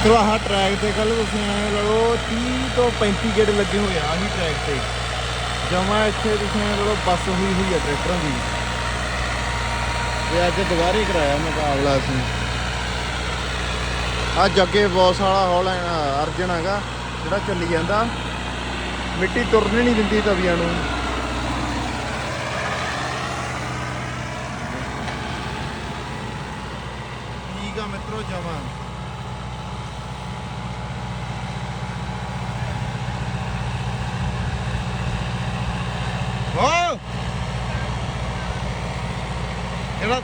ਮਿੱਤਰੋ, ਆਹ ਟਰੈਕ ਤੇ ਕੱਲ ਤੁਸੀਂ ਐ ਲਓ 30 ਤੋਂ 35 ਗੇੜ ਲੱਗੇ ਹੋਏ ਆ ਆਹੀ ਟਰੈਕ ਤੇ। ਜਮਾ ਇੱਥੇ ਤੁਸੀਂ ਐ ਲਓ ਬੱਸ ਹੋਈ ਹੋਈ ਆ ਟਰੈਕਟਰਾਂ ਦੀ। ਤੇ ਅੱਜ ਦੁਬਾਰੇ ਕਰਾਇਆ ਮੁਕਾਬਲਾ ਅਸੀਂ ਆ ਜੱਗੇ ਬੌਸ ਵਾਲਾ ਹੌਲੈਂਡ ਅਰਜਨ ਹੈਗਾ, ਜਿਹੜਾ ਚੱਲੀ ਜਾਂਦਾ। ਮਿੱਟੀ ਤੁਰਨ ਨਹੀਂ ਦਿੰਦੀ ਤਵੀਆਂ ਨੂੰ। ਠੀਕ ਆ ਮਿੱਤਰੋ, ਜਮਾ ਹੋ ਇਹਦਾ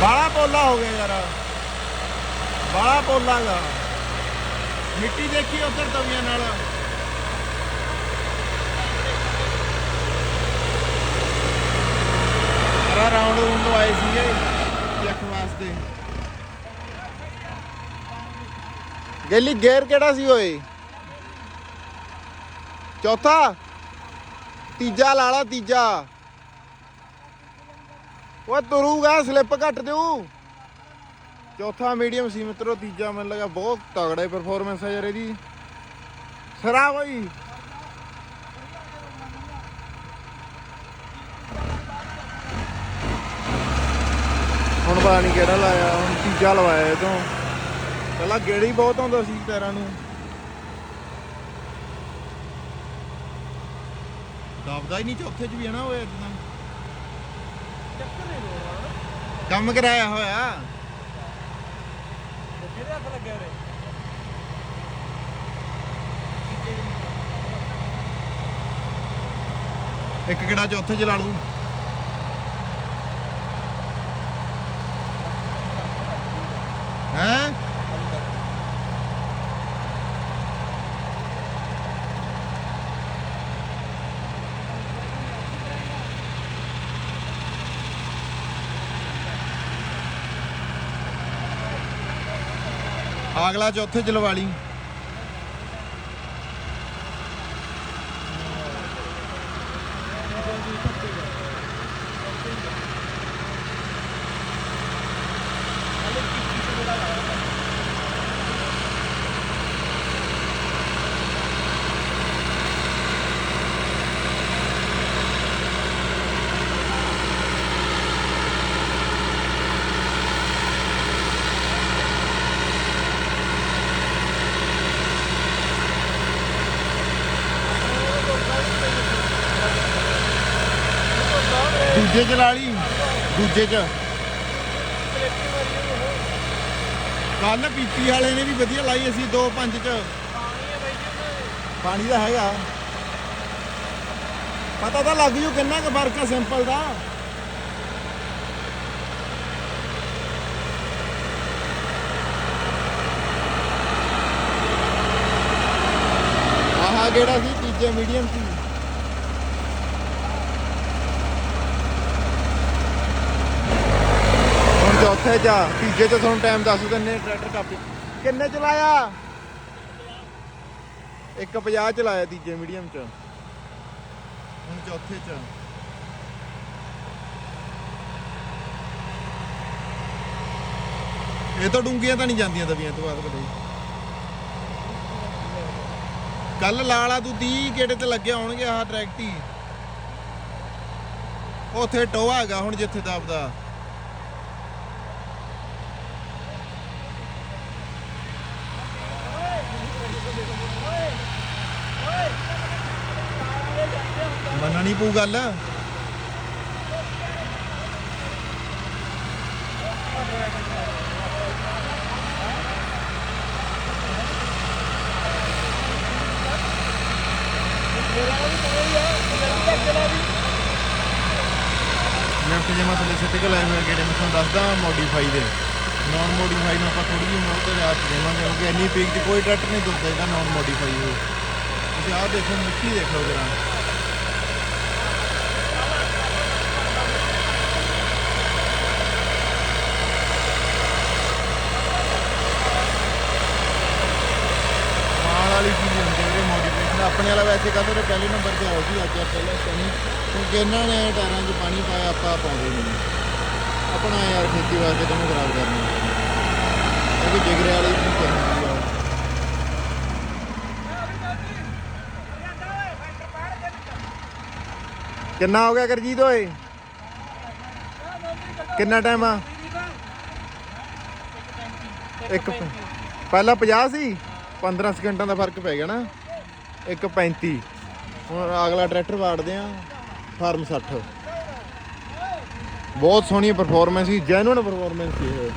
ਬਾਲਾ ਪੋਲਾ ਹੋ ਗਿਆ ਯਾਰ ਬਾਲਾ ਮਿੱਟੀ ਦੇਖੀ ਉਧਰ ਤਵੀਆਂ ਨਾਲ। ਰਾ ਰਾਉਂਡ ਰੂੰਡ ਆਏ ਸੀਗੇ ਚੈੱਕ ਵਾਸਤੇ। ਗੇਲੀ, ਗੇਅਰ ਕਿਹੜਾ ਸੀ ਓਏ? ਚੌਥਾ? ਤੀਜਾ ਲਾਲਾ ਤੀਜਾ। ਉਹ ਤੁਰੂਗਾ ਸਲਿੱਪ ਘੱਟ ਦਿਓ ਚੌਥਾ ਮੀਡੀਅਮ ਸੀ ਮਿੱਤਰੋ ਤੀਜਾ ਮੈਨੂੰ ਲੱਗਾ ਬਹੁਤ ਤਗੜਾ ਪਰਫਾਰਮੈਂਸ ਹੈ ਯਾਰ ਇਹਦੀ। ਸਰਾ ਬਈ। ਹੁਣ ਪਤਾ ਨਹੀਂ ਕਿਹੜਾ ਲਾਇਆ ਹੁਣ ਤੀਜਾ ਲਵਾਇਆ ਇਹ ਤੋਂ ਪਹਿਲਾਂ ਗੇੜੀ ਬਹੁਤ ਆਉਂਦਾ ਸੀ ਪੈਰਾਂ ਨੂੰ। ਦਬਦਾ ਹੀ ਨਹੀਂ ਚੌਥੇ ਚ ਵੀ ਹੈ ਨਾ ਉਹ ਇਦਾਂ ਕੰਮ ਕਰਾਇਆ ਹੋਇਆ। ਕਿਹਦੇ ਹੱਥ ਲੱਗਿਆ ਰੇ ਇੱਕ ਕਿਹੜਾ ਚੌਥੇ ਚ ਲਾ ਲੂ ਹੈ ਅਗਲਾ ਚੌਥੇ ਜਲਵਾਲੀ। ਲਵਾ ਲਈ ਦੂਜੇ ਚ ਲਾ ਲਈ ਦੂਜੇ ਚ। ਕੱਲ ਪੀਪੀ ਵਾਲੇ ਨੇ ਵੀ ਵਧੀਆ ਲਾਈ ਅਸੀਂ 2-5 ਚ। ਪਾਣੀ ਦਾ ਹੈਗਾ। ਪਤਾ ਤਾਂ ਲੱਗ ਜੂ ਕਿੰਨਾ ਕੁ ਫ਼ਰਕ ਆ ਸਿੰਪਲ ਦਾ। ਆਹ ਕਿਹੜਾ ਸੀ? ਤੀਜੇ ਮੀਡੀਅਮ ਸੀ ਹੁਣ ਚੌਥੇ ਚ ਆ, ਤੀਜੇ ਚ ਤੁਹਾਨੂੰ ਟਾਈਮ ਦੱਸ ਦਿੰਨੇ ਟਰੈਕਟਰ ਕਾਪੀ। ਕਿੰਨੇ ਚਲਾਇਆ? 150 ਚਲਾਇਆ ਤੀਜੇ ਮੀਡੀਅਮ ਚ। ਹੁਣ ਚੌਥੇ ਚ। ਇਹ ਤਾਂ ਡੂੰਗੀਆਂ ਤਾਂ ਨਹੀਂ ਜਾਂਦੀਆਂ ਤਵੀਆਂ ਤੋਂ ਬਾਅਦ ਕਦੇ। ਕੱਲ ਲਾਲਾ ਤੂੰ 30 ਗੇੜੇ ਤੇ ਲੱਗੇ ਹੋਣਗੇ ਆਹ ਟਰੈਕਟੀ ਉੱਥੇ ਟੋਆ ਹੈਗਾ ਹੁਣ ਜਿੱਥੇ ਆਪਦਾ। ਮੰਨਣੀ ਪਊ ਗੱਲ। ਲੈਫਟ ਜਮਾ ਤੋਂ ਸਿੱਟੇ ਕੇ ਲਾਇਆ ਗੇੜੇ, ਮੈਂ ਤੁਹਾਨੂੰ ਦੱਸਦਾ ਮੋਡੀਫਾਈ ਦੇ। ਨਾਨ ਆਪਾਂ ਥੋੜੀ ਜਿਹੀ ਮੋੜ ਤੇ ਰਾਤ ਦੇਵਾਂਗੇ, ਕਿਉਂਕਿ ਇੰਨੀ ਪੀਕ ਤੇ ਕੋਈ ਟਰੈਕਟਰ ਨਹੀਂ ਦੁੱਧ ਦੇਗਾ ਨਾਨ ਮੋਡੀਫਾਈ ਹੋ ਤੁਸੀਂ ਆਹ ਦੇਖੋ, ਮਿੱਟੀ ਦੇਖੋ ਜਰਾ। ਆਪਣੇ ਵਾਲਾ ਵੈਸੇ ਕਹਿੰਦੇ ਨੇ ਪਹਿਲੇ ਨੰਬਰ ਤੇ ਆਉ ਜੀ ਅੱਜ ਪਹਿਲਾਂ ਸਣੀ ਕਿਉਂਕਿ ਇਹਨਾਂ ਨੇ ਟਾਇਰਾਂ 'ਚ ਪਾਣੀ ਪਾਇਆ, ਆਪਾਂ ਪਾਉਂਦੇ ਨਹੀਂ। ਆਪਣਾ ਯਾਰ ਖੇਤੀ ਵਾਸਤੇ ਕਿਉਂ ਖਰਾਬ ਕਰਨੀ। ਇਹ ਵੀ ਜਿਗਰੇ ਵਾਲੀ ਚੀਜ਼ ਹੁੰਦੀ ਆ ਕਿੰਨਾ ਹੋ ਗਿਆ ਕਰਜੀਤ ਓਏ? ਕਿੰਨਾ ਟਾਈਮ ਆ? ਇੱਕ ਪਹਿਲਾਂ 50 ਸੀ? 15 ਸਕਿੰਟਾਂ ਦਾ ਫ਼ਰਕ ਪੈ ਗਿਆ ਨਾ। ਇੱਕ 35 ਹੁਣ ਅਗਲਾ ਟਰੈਕਟਰ ਵਾੜਦੇ ਆ ਫਾਰਮ 60 ਬਹੁਤ ਸੋਹਣੀ ਪਰਫਾਰਮੈਂਸ ਸੀ ਜੈਨੂਨ ਪਰਫਾਰਮੈਂਸ ਸੀ ਇਹ।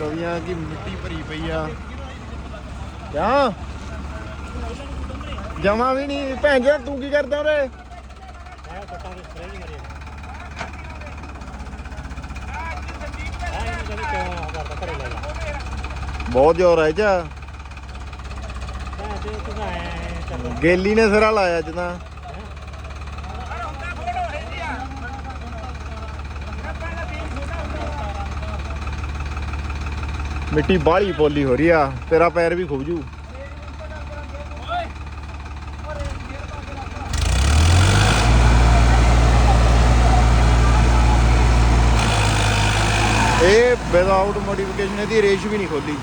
ਕਵੀਆਂ ਕੀ ਮਿੱਟੀ ਭਰੀ ਪਈ ਆ। ਕਿਆ? ਜਮਾ ਵੀ ਨਹੀਂ। ਭੈਣ ਜੀ, ਤੂੰ ਕੀ ਕਰਦਾ ਉਰੇ? ਬਹੁਤ ਜ਼ੋਰ ਹੈ ਜਾ ਗੇਲੀ ਨੇ ਸਿਰਾ ਲਾਇਆ ਜਦਾਂ ਮਿੱਟੀ ਬਾਹਲੀ ਪੋਲੀ ਹੋ ਰਹੀ ਆ, ਤੇਰਾ ਪੈਰ ਵੀ ਖੁੱਬ ਜੂ। ਇਹ ਵਿਦਆਊਟ ਮੋਡੀਫਿਕੇਸ਼ਨ ਇਹਦੀ ਰੇਸ਼ ਵੀ ਨਹੀਂ ਖੋਲੀ।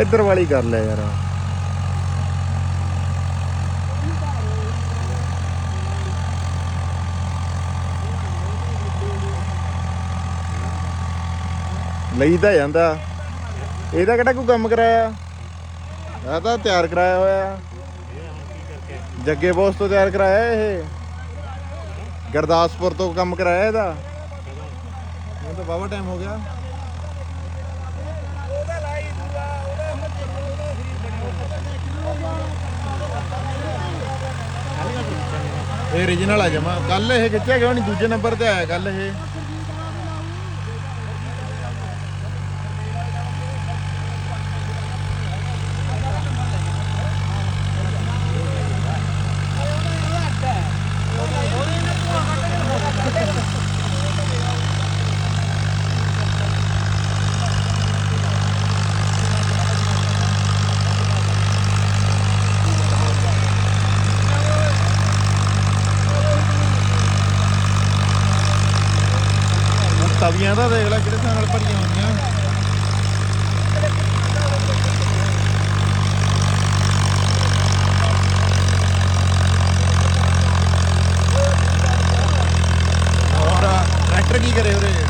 ਇੱਧਰ ਵਾਲੀ ਕਰ ਲੈ ਯਾਰ। ਲਈਦਾ ਜਾਂਦਾ। ਇਹਦਾ ਕਿਹੜਾ ਕੋਈ ਕੰਮ ਕਰਾਇਆ? ਆ ਤਾਂ ਤਿਆਰ ਕਰਾਇਆ ਹੋਇਆ। ਜੱਗੇ ਬੋਸ ਤੋਂ ਤਿਆਰ ਕਰਾਇਆ ਇਹ। ਗੁਰਦਾਸਪੁਰ ਤੋਂ ਕੰਮ ਕਰਾਇਆ ਇਹਦਾ। ਇਹ ਤਾਂ ਬਾਬਾ ਟਾਈਮ ਹੋ ਗਿਆ। ਇਹ origignal ਆ ਜਮਾ। ਕੱਲ ਇਹ ਖਿੱਚਿਆ ਕਿਉਂ ਨਹੀਂ ਦੂਜੇ ਨੰਬਰ ਤੇ ਆਇਆ ਕੱਲ ਇਹ। ਤਵੀਆਂ ਦਾ ਦੇਖ ਲੈ ਕਿਹੜੇ ਹਿਸਾਬ ਨਾਲ ਭਰੀਆਂ ਹੋਈਆਂ। ਹੋਰ ਟਰੈਕਟਰ ਕੀ ਕਰੇ ਉਰੇ?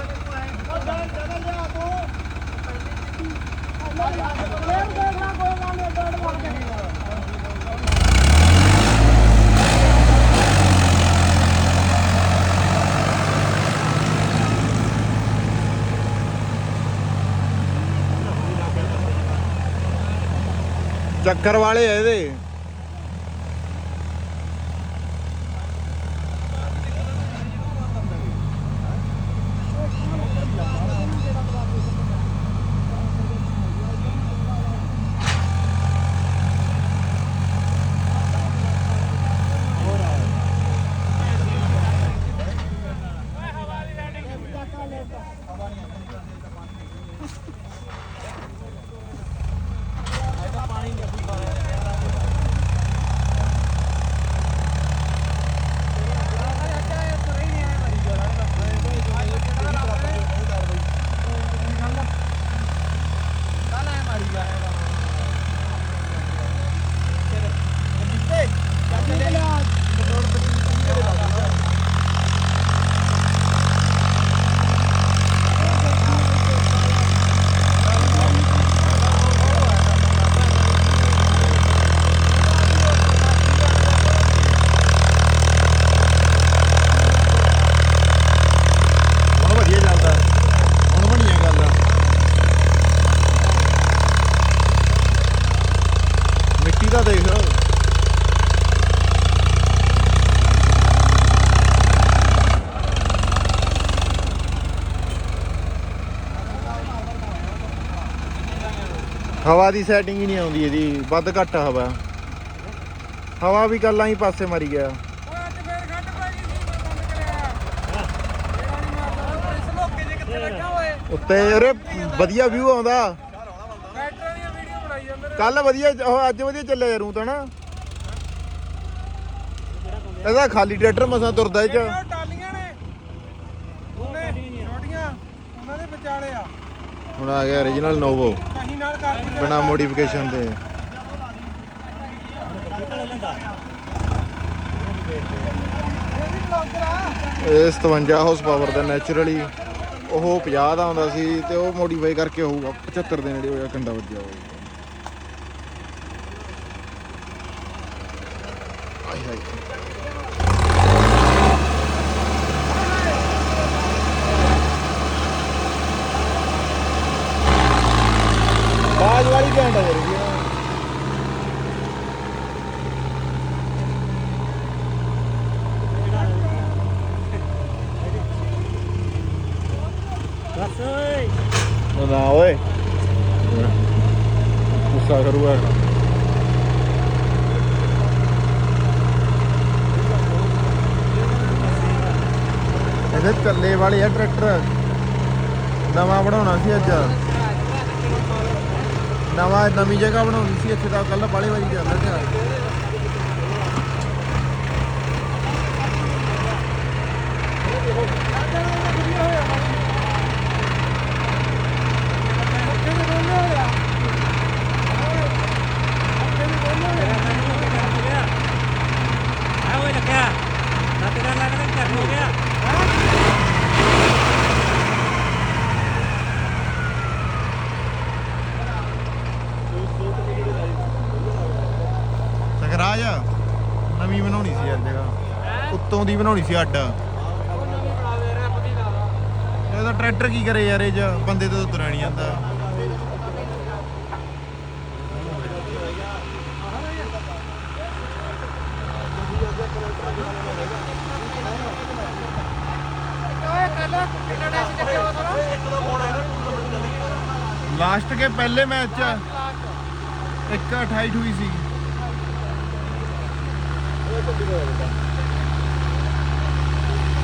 ਚੱਕਰ ਵਾਲੇ ਆ ਇਹਦੇ ਹੁਣ ਵਧੀਆ ਚੱਲਦਾ ਹੁਣ ਬਣੀਆਂ ਗੱਲ ਦਾ ਦੇਖ ਹਵਾ ਦੀ ਸੈਟਿੰਗ ਹੀ ਨਹੀਂ ਆਉਂਦੀ ਇਹਦੀ ਵੱਧ ਘੱਟ ਹਵਾ। ਹਵਾ ਵੀ ਗੱਲਾਂ ਹੀ ਪਾਸੇ ਮਾਰੀ ਗਿਆ। ਉੱਤੇ ਵਧੀਆ ਵਿਊ ਆਉਂਦਾ ਟਰੈਕਟਰਾਂ ਦੀਆਂ ਵੀਡੀਓ ਬਣਾਈ ਜਾਂਦੇ ਨੇ ਕੱਲ ਵਧੀਆ ਉਹ ਅੱਜ ਵਧੀਆ ਚੱਲਿਆ ਯਾਰ ਤਾਂ ਨਾ। ਇਹਦਾ ਖਾਲੀ ਟਰੈਕਟਰ ਮਸਾਂ ਤੁਰਦਾ ਇਹ ਚ ਟਾਲੀਆਂ ਨੇ। ਉਹਨੇ ਛੋਟੀਆਂ ਉਹਨਾਂ ਦੇ ਵਿਚਾਲੇ ਆ ਹੁਣ ਆ ਗਿਆ origignal ਨੋਵੋ ਕਹੀਂ ਨਾਲ ਕਰਦੀ ਬਿਨਾ ਮੋਡੀਫਿਕੇਸ਼ਨ ਦੇ। ਇਹ 57 ਹਾਰਸ ਪਾਵਰ ਦਾ ਨੈਚੁਰਲੀ ਉਹ 50 ਦਾ ਆਉਂਦਾ ਸੀ ਤੇ ਉਹ ਮੋਡੀਫਾਈ ਕਰਕੇ ਹੋਊਗਾ। 75 ਦੇ ਨੇੜੇ ਹੋਇਆ ਕੰਡਾ ਵੱਜਿਆ ਹੋਊਗਾ ਆਈ ਹਾਈ ਬਾਜ ਵਾਲੀ ਘੰਟਾ ਜਰੂਰੀ ਹੈ ਬਸ ਓਏ ਉਹ ਨਾ ਓਏ ਗੁੱਸਾ ਕਰੂਗਾ ਇਹਦੇ ਵਾਲੇ ਆ ਟਰੈਕਟਰ। ਨਵਾਂ ਬਣਾਉਣਾ ਸੀ ਅੱਜ। ਨਵਾਂ ਨਵੀਂ ਜਗ੍ਹਾ ਬਣਾਉਣੀ ਸੀ, ਇੱਥੇ ਤਾਂ ਕੱਲ ਬਾਲੇ ਵਾਰੀ ਜਾਂਦਾ ਸੀ ਆ ਓਏ ਲੱਗਿਆ ਨਾ ਤੇਰਾ ਲੱਗਦਾ ਕਰ ਹੋ ਗਿਆ ਸਖਰਾਜ ਨਵੀਂ ਬਣਾਉਣੀ ਸੀ ਯਾਰ ਜਗ੍ਹਾ ਉੱਤੋਂ ਦੀ ਬਣਾਉਣੀ ਸੀ ਅੱਡ। ਇਹਦਾ ਟਰੈਕਟਰ ਕੀ ਕਰੇ ਯਾਰ, ਇਹ ਚ ਬੰਦੇ ਤੋਂ ਤੁਰਿਆ ਨਹੀਂ ਜਾਂਦਾ। ਲਾਸਟ ਕੇ ਪਹਿਲੇ ਮੈਚ ਚ ਇੱਕ 28 ਹੋਈ ਸੀ।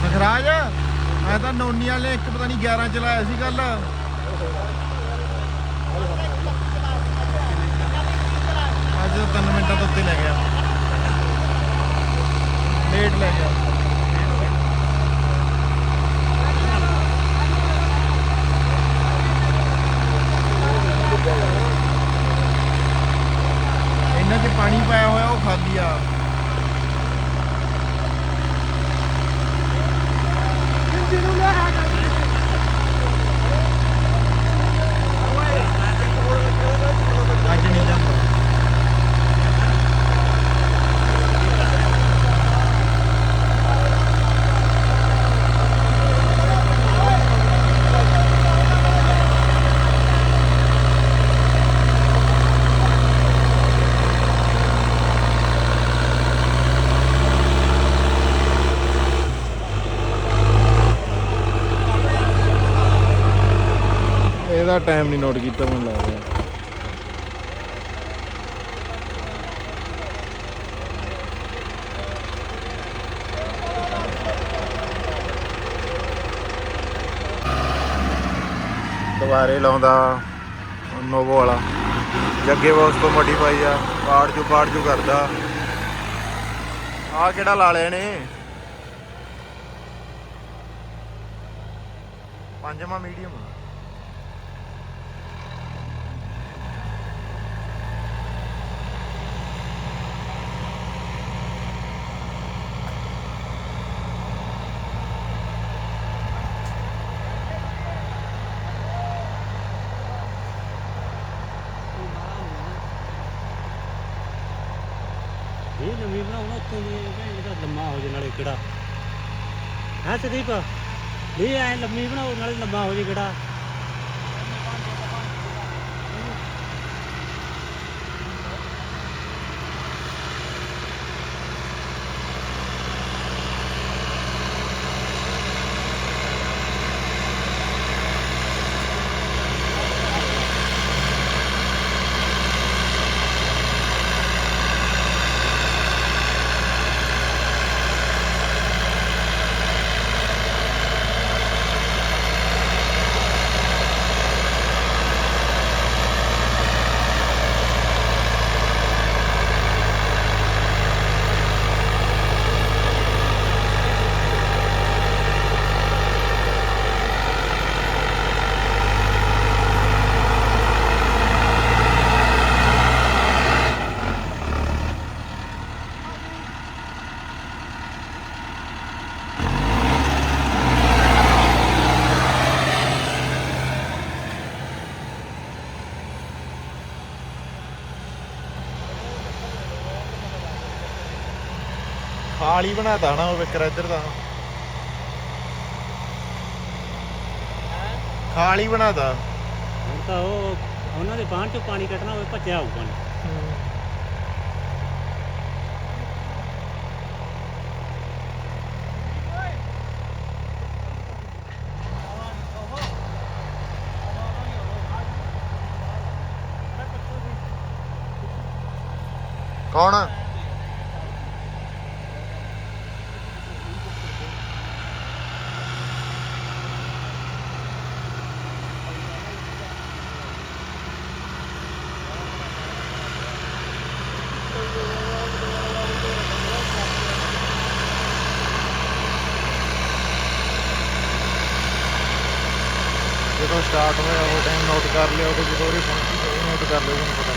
ਸਖਰਾਜ ਮੈਂ ਤਾਂ ਨੋਨੀ ਵਾਲੇ ਇੱਕ ਪਤਾ ਨਹੀਂ 11 ਚਲਾਇਆ ਸੀ ਕੱਲ ਅੱਜ 3 ਮਿੰਟਾਂ ਤੋਂ ਉੱਤੇ ਲੈ ਗਿਆ। ਲੇਟ ਲੈ ਗਿਆ ਇਹਨਾਂ 'ਚ ਪਾਣੀ ਪਾਇਆ ਹੋਇਆ ਉਹ ਖਾਲੀ ਆ ਇੰਜਨ ਇਹਦਾ ਟਾਈਮ ਨਹੀਂ ਨੋਟ ਕੀਤਾ ਮੈਨੂੰ ਲੱਗਦਾ। ਦੁਬਾਰੇ ਲਾਉਂਦਾ ਨੋਵੋ ਵਾਲਾ। ਜੱਗੇ ਬਾਸ ਤੋਂ ਮੋਡੀਫਾਈ ਆ, ਪਾੜ ਚੂ ਪਾੜ ਚੂ ਕਰਦਾ। ਆ ਕਿਹੜਾ ਲਾ ਲਿਆ ਨੇ? ਪੰਜਵਾਂ ਮੀਡੀਅਮ ਇਹ ਨਵੀਂ ਬਣਾਉਣਾ ਉੱਤੋਂ ਦੀ ਭੈਣ ਦਾ ਲੰਮਾ ਹੋ ਜੇ ਨਾਲੇ ਕਿਹੜਾ। ਹੈ ਸਦੀਪ? ਇਹ ਐ ਲੰਮੀ ਬਣਾਓ, ਨਾਲੇ ਲੰਮਾ ਹੋ ਜੇ ਕਿਹੜਾ ਖਾਲ ਹੀ ਬਣਾਤਾ ਨਾ ਉਹ ਵਿਕਰ ਇੱਧਰ ਦਾ। ਖਾਲ ਹੀ ਬਣਾਤਾ ਹੁਣ ਤਾਂ ਉਹ ਉਹਨਾਂ ਦੇ ਬਾਂਹ ਚੋਂ ਪਾਣੀ ਕੱਢਣਾ ਹੋਵੇ ਭੱਜਿਆ ਆਊ ਪਾਣੀ ਕੌਣ ਜਦੋਂ ਸਟਾਰਟ ਹੋਇਆ ਉਹ ਟਾਈਮ ਨੋਟ ਕਰ ਲਿਆ ਉਹਦੇ ਜਦੋਂ ਉਹਦੀ ਪਹੁੰਚੀ ਉਹ ਨੋਟ